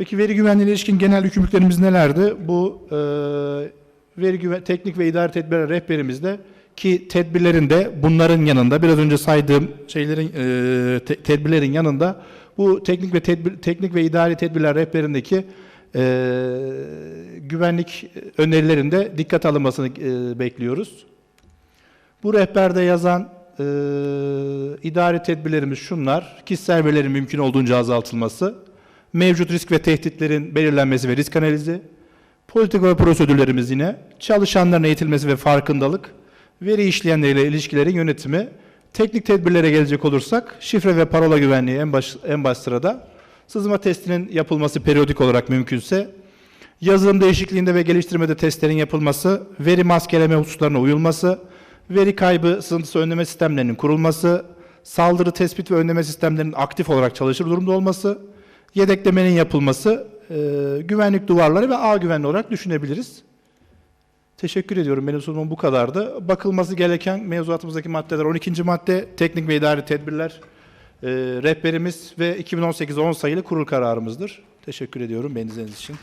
Peki veri güvenliğine ilişkin genel yükümlülüklerimiz nelerdi? Bu e, veri güven, teknik ve idari tedbirler rehberimizde ki tedbirlerin de bunların yanında biraz önce saydığım şeylerin e, te- tedbirlerin yanında bu teknik ve tedbir, teknik ve idari tedbirler rehberindeki e, güvenlik önerilerinde dikkat alınmasını e, bekliyoruz. Bu rehberde yazan e, idari tedbirlerimiz şunlar. Kişisel verilerin mümkün olduğunca azaltılması, mevcut risk ve tehditlerin belirlenmesi ve risk analizi, politika ve prosedürlerimiz yine, çalışanların eğitilmesi ve farkındalık, veri işleyenleriyle ilişkilerin yönetimi, teknik tedbirlere gelecek olursak, şifre ve parola güvenliği en baş, en baş sırada, sızma testinin yapılması periyodik olarak mümkünse, yazılım değişikliğinde ve geliştirmede testlerin yapılması, veri maskeleme hususlarına uyulması, veri kaybı sızıntısı önleme sistemlerinin kurulması, saldırı tespit ve önleme sistemlerinin aktif olarak çalışır durumda olması, yedeklemenin yapılması, e, güvenlik duvarları ve ağ güvenliği olarak düşünebiliriz. Teşekkür ediyorum. Benim sunumum bu kadardı. Bakılması gereken mevzuatımızdaki maddeler 12. madde teknik ve idari tedbirler e, rehberimiz ve 2018-10 sayılı kurul kararımızdır. Teşekkür ediyorum beni izlediğiniz için.